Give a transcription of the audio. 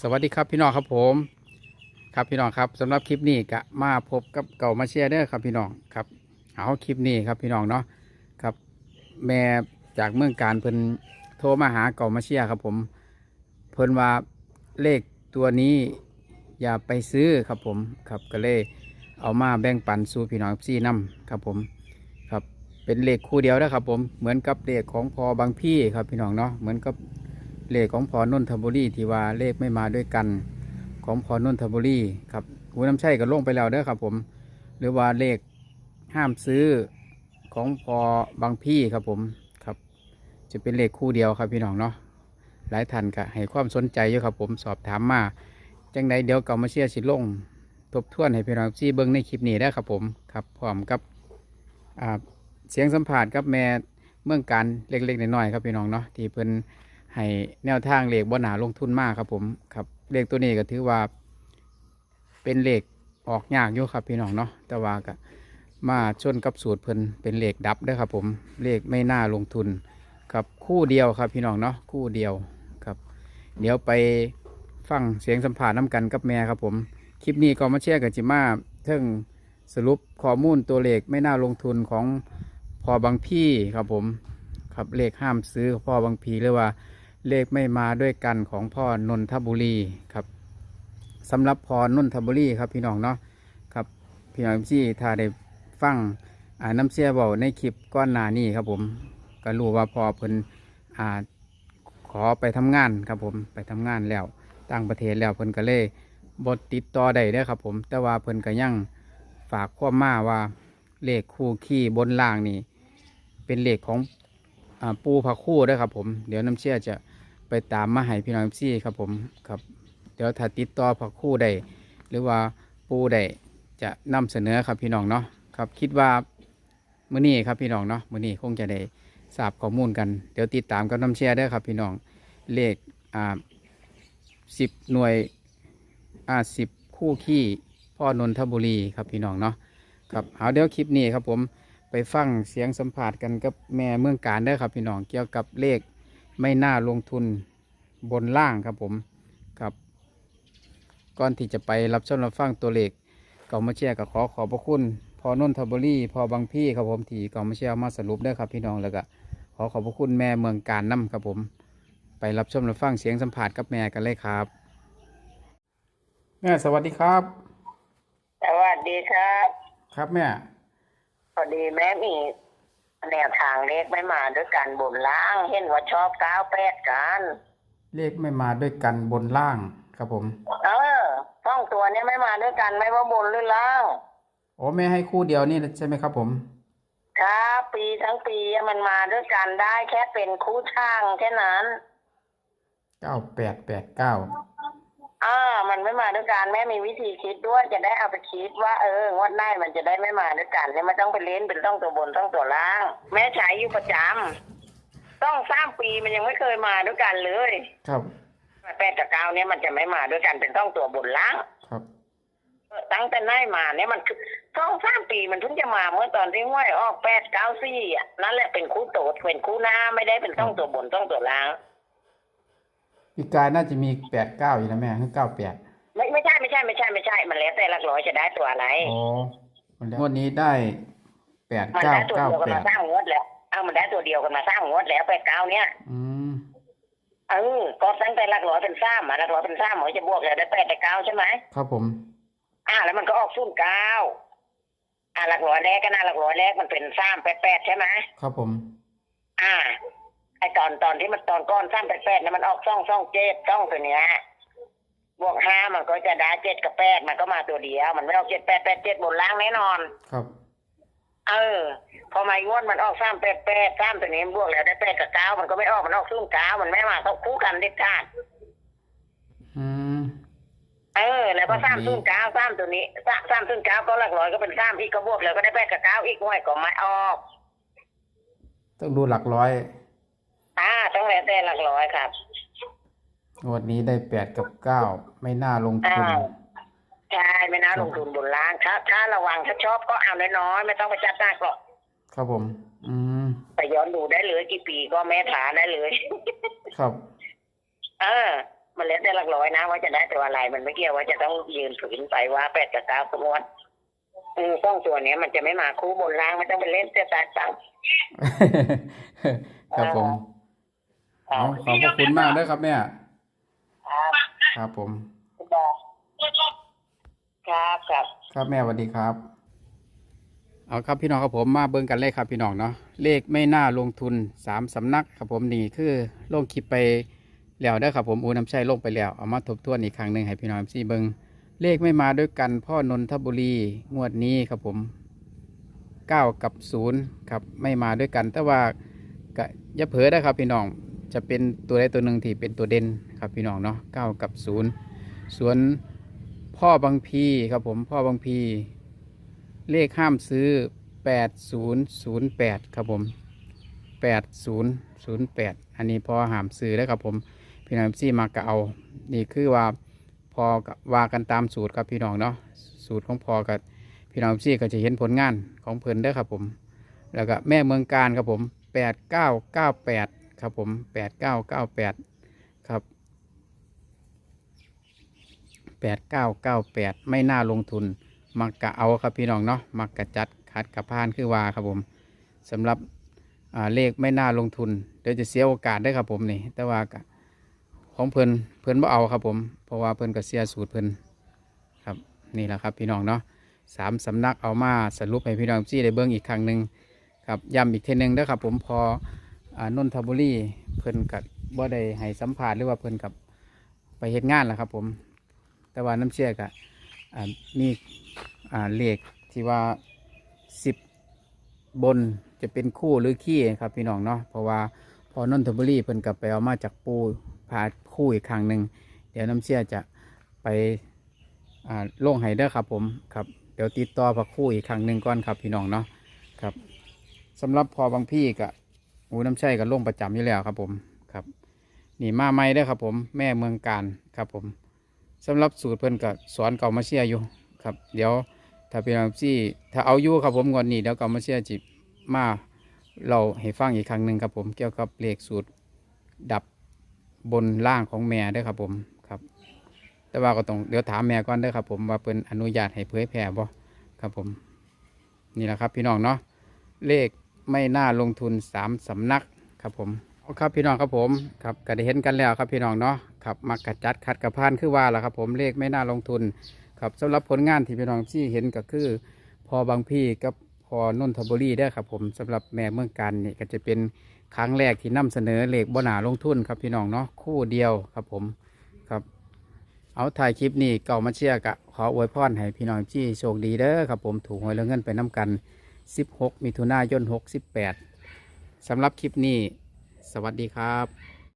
สวัสดีครับพี่น้องครับผม ครับพี่น้องครับสำหรับคลิปนี้ก็มาพบกับเก่ามาเชียร์เด้อครับพี่น้องครับเอาคลิปนี้ครับพี่น้องเนาะครับแม่จากเมืองการเพิ่นโทรมาหาเก่ามาเชียร์ครับผม เพิ่นว่าเลขตัวนี้อย่าไปซื้อครับผมครับก็เลยเอามาแบ่งปันสู่พี่น้องซี่น้ำครับผมครับเป็นเลขคู่เดียวนะครับผมเหมือนกับเลขของพอบางพี่ครับพี่น้องเนาะเหมือนกับ เลขของพอนนทบุรีที่ว่าเลขไม่มาด้วยกัน ของพอนนทบุรีครับหูน้ำใช่ก็ลงไปแล้วเด้อครับผม หรือว่าเลขห้ามซื้อของพอบางพี่ครับผมครับ จะเป็นเลขคู่เดียวครับพี่น้องเนาะหลายท่านก็ให้ความสนใจอยู่ครับผมสอบถามมาจังใดเดี๋ยวเก่ามาเชียร์สิลงทบทวนให้พี่น้องซีเบิ้งในคลิปนี้ได้ครับผมครับพร้อมกับเสียงสัมผัสกับแม่เมืองการเล็กๆน้อยๆครับพี่น้องเนาะที่เพิ่น ให้แนวทางเลขบ่หนาลงทุนมากครับผมครับเลขตัวนี้ก็ถือว่า เป็นเลขออกยากอยู่ครับพี่น้องเนาะแต่ว่าก็มาชนกับสูตรเพิ่นเป็นเลขดับด้อครับผมเลขไม่น่าลงทุนครับคู่เดียวครับพี่น้องเนาะคู่เดียวครับ เดี๋ยวไปฟังเสียงสัมภาษณ์น้กันกับแม่ครับผม คลิปนี้ก็มาแชร์กับจิมาเทิงสรุปข้อมูลตัวเลขไม่น่าลงทุนของพอบางพี่ครับผมครับเลขห้ามซื้อพอบางพีหรือว่า เลขไม่มาด้วยกันของพ่อนนทบุรีครับสำหรับพอนนทบุรีครับพี่น้องเนาะครับพี่น้องที่ถ้าได้ฟังน้ำเสียเบาในคลิปก้อนหนานี้ครับผมก็รู้ว่าพอเพิ่นขอไปทำงานครับผมไปทำงานแล้วต่างประเทศแล้วเพิ่นก็เลยบทติดต่อได้เด้ครับผม แต่ว่าเพิ่นก็ยังฝากความมาว่าเลขคู่ขี้บนล่างนี่ เป็นเลขของอปูผักคู่ด้อครับผม เดี๋ยวน้ำเชื่อจะ ไปตามมาให้พี่น้องซี่ครับผมครับ เดี๋ยวถ้าติดต่อผักคู่ได้หรือว่าปูได้จะนำเสนอครับพี่น้องเนาะครับคิดว่ามื้อนี้ครับพี่น้องเนาะมื้อนี้คงจะได้ทราบข้อมูลกัน เดี๋ยวติดตามกับน้ำเชียร์ได้ครับพี่น้องเลขอ่าสิบหน่วยอ่าสิบคู่ขี้พ่อนนทบุรีครับพี่น้องเนาะครับเอาเดี๋ยวคลิปนี้ครับผมไปฟังเสียงสัมผัสกันกับแม่เมืองการได้ครับพี่น้องเกี่ยวกับเลข ไม่น่าลงทุนบนล่างครับผมครับ ก่อนที่จะไปรับชมรับฟังตัวเลขเก่ามาเชียร์ก็ขอขอบพระคุณพอนนทบุรีพอบางพี่ครับผมที่เก่ามาเชียร์มาสรุปได้อครับพี่น้องแล้วก็ขอขอบพระคุณแม่เมืองการน้ำครับผม ไปรับชมรับฟังเสียงสัมผัสกับแม่กันเลยครับ แม่สวัสดีครับ สวัสดีครับ ครับแม่ พอดีแม่มี แนวทางเลขไม่มาด้วยกันบนล่าง เห็นว่าชอบก้าวแปดกันเลขไม่มาด้วยกันบนล่าง ครับผมเออสองตัวเนี้ไม่มาด้วยกันไม่ว่าบนหรือล่างโอ้แม่ให้คู่เดียวนี่ใช่ไหมครับผมครับปีทั้งปีมันมาด้วยกันได้แค่เป็นคู่ช่างแค่นั้นเก้าแปดแปดเก้า อ่า มันไม่มาด้วยกันแม่มีวิธีคิดด้วยจะได้เอาไปคิดว่าเอองวดหน้ามันจะได้ไม่มาด้วยกันเนี่ยไม่ต้องไปเล่นเป็นต้องตัวบนต้องตัวล่าง แม่ใช้อยู่ประจำต้องสามปีมันยังไม่เคยมาด้วยกันเลยครับแปดกับเก้าเนี่ยมันจะไม่มาด้วยกันเป็นต้องตัวบนล่าง ครับ ตั้งแต่ได้มาเนี่ยมันคือสองสามปีมันเพิ่งจะมาเมื่อตอนที่ห้วยออกแปดเก้าสี่อะนั่นแหละเป็นคู่โตดเป็นคู่หน้าไม่ได้เป็นต้องตัวบนต้องตัวล่าง ปีกายน่าจะมีแปดเก้าอยู่นะแม่คือเก้าแปดไม่ไม่ใช่ไม่ใช่ไม่ใช่ไม่ใช่ มันแล้วแต่หลักร้อยจะได้ตัวอะไรอ๋อวันงวดนี้ได้แปดมันเก้าได้ตัวเก้าเดียวกันแปมาดสร้างงวดแล้วเอามันได้ตัวเดียวกันมาสร้างงวดแล้วแปดเก้าเนี่ย อืมเออก็ตั้งแต่หลักร้อยเป็นสามอะหลักร้อยเป็นสามหมอจะบวกแล้วได้แปดแต่เก้าใช่ไหมครับผมอ่าแล้วมันก็ออกศูนย์เก้าอ่าหลักร้อยแรกก็น่าหลักร้อยแรกมันเป็นสามแปดแปดใช่ไหมครับผม อ่าไอ ตอนตอนที่มันตอนก้อนสามแปดแปดเนี่ยมันออกซ่องซ่องเจ็ดซ่องตัวเนี้ยบวกห้ามันก็จะได้เจ็ดกับแปดมันก็มาตัวเดียว มันไม่ออกเจ็ดแปดแปดเจ็ดบนล่างแน่นอน ครับ เออ พอมางวดมันออกสามแปดแปดสามตัวนี้บวกแล้วได้แปดกับเก้ามันก็ไม่ออกมันออกซุ้มเก้ามันไม่มาต้องคู่กันเด็ดขาดอืมเออ แล้วก็ครัสาบมซุ้มเก้าสามตัวนี้สามสามซุ้มเก้าก็หลักร้อยก็เป็นสามอีกก็บวกแล้วก็ได้แปดกับเก้าอีกหน่วยก็ไม่ออก ต้องดูหลักร้อยอ่าต้อง แล้วแต่หลักร้อยครับงวดนี้ได้แปดกับเก้าไม่น่าลงทุน อ่าใช่ไม่น่าลงทุนบนล่างถ้าถ้าระวังถ้าชอบก็เอาน้อยๆไม่ต้องไปจัดหนักหรอกครับผม อืม ไปย้อนดูได้เลยกี่ปีก็แม่ถาได้เลย ครับ เออ มันแล้วแต่หลักร้อยนะ ว่าจะได้ตัวอะไรมันไม่เกี่ยวว่าจะต้องยืนฝืนไปว่าแปดกับเก้าสมมติอืมต้องตัวเนี้ยมันจะไม่มาคู่บนล่างไม่ต้องไปเล่นเสียตาตังครับผม เอาขอบพระคุณมากเด้อครับแม่ ครับครับผม ครับครับ ครับแม่สวัสดีครับ เอาครับพี่น้องครับผมมาเบิ่งกันเลยครับพี่น้องเนาะเลขไม่น่าลงทุนสามสำนักครับผมนี่คือลงคลิปไปแล้วได้อครับผมอูน้ำชัยลงไปแล้วเอามาทบทวนอีกครั้งหนึ่งให้พี่น้องซี่เบิ่งเลขไม่มาด้วยกันพ่อนนทบุรีงวดนี้ครับผมเก้ากับศูนย์ครับไม่มาด้วยกัน แต่ว่าก็อย่าเผลอได้อครับพี่น้อง จะเป็นตัวใดตัวหนึ่งที่เป็นตัวเด่นครับพี่น้องเนาะเก้ากับศูนย์ส่วนพ่อบางพีครับผมพ่อบางพี เลขห้ามซื้อ8008ครับผม8008อันนี้พอห้ามซื้อแล้วครับผมพี่น้องซี่มากะเอานี่คือว่าพอกับว่ากันตามสูตรครับพี่น้องเนาะสูตรของพอกับพี่น้องซี่ก็จะเห็นผลงานของเพิ่นเด้ครับผม แล้วก็แม่เมืองการครับผม8998 ครับผม8998ครับแปดเก้าเก้าแปดไม่น่าลงทุน มักกะเอาครับพี่น้องเนาะมักกะจัดคัดกะพานคือว่าครับผมสำหรับเลขไม่น่าลงทุนเดี๋ยวจะเสียโอกาสได้ครับผมนี่ แต่ว่าของเพิ่นเพิ่นบ่เอาครับผม เพราะว่าเพิ่นก็เสียสูตรเพิ่นครับนี่แหละครับพี่น้องเนาะสามสำนักเอามาสรุปให้พี่น้องจี้ได้เบิ่งอีกครั้งหนึ่งครับย้ำอีกเทนึงเด้อครับผมพอ นนทบุรีเพิ่นกับบ่ได้ให้สัมภาษณ์หรือว่าเพิ่นกับไปเฮ็ดงานแหล้วครับผม แต่ว่าน้ำเชื่อกะมีเลขที่ว่าสิบบนจะเป็นคู่หรือขี้ครับพี่น้องเนาะเพราะว่าพอนนทบุรีเพิ่นกับไปเอามาจากปูพาคู่อีกครั้งหนึ่งเดี๋ยวน้ำเชื่อจะไปอ่าลงไฮเดอร์ครับผมครับเดี๋ยวติดต่อพระคู่อีกครั้งหนึ่งก่อนครับพี่น้องเนาะครับสำหรับพอบางพี่กับ อูน้ำใช่กับลงประจำอยู่แล้วครับผมครับนี่มาไม่ได้ครับผมแม่เมืองการครับผมสำหรับสูตรเพิ่นก็สอนเก่ามาเชียอยู่ครับ เดี๋ยวถ้าเป็นซี่ถ้าเอาอยู่ครับผมงอนนี้เดี๋ยวเก่ามาเชียจิมาเราให้ฟังอีกครั้งหนึ่งครับผมเกี่ยวกับเลขสูตรดับบนล่างของแม่เด้วยครับผมครับ แต่ว่าก็ต้องเดี๋ยวถามแม่ก่อนเด้ครับผมว่าเพิ่นอนุญาตให้เผยแพร่บ่ครับผม นี่แหละครับพี่น้องเนาะเลข ไม่น่าลงทุนสามสำนักครับผมเอาครับพี่น้องครับผมครับก็ได้เห็นกันแล้วครับพี่น้องเนาะครับมักกะจัดคัดกระพานคือว่าล่ะครับ ผมเลขไม่น่าลงทุนครับสำหรับผลงานที่พี่น้องที่เห็นก็คือ พอบางพี่กับพอนนทบุรีได้ครับผมสำหรับแม่เมืองการนี่ก็จะเป็นครั้งแรกที่นำเสนอเลขบนาลงทุนครับพี่น้องเนาะคู่เดียวครับผมครับ เอาถ่ายคลิปนี้เก่ามาเชียร์กะขออวยพรให้พี่น้องที่โชคดีเด้อครับผมถูกหวยแล้วเงินไปน้ำกัน 16 มิถุนายน 68สำหรับคลิปนี้ สวัสดีครับ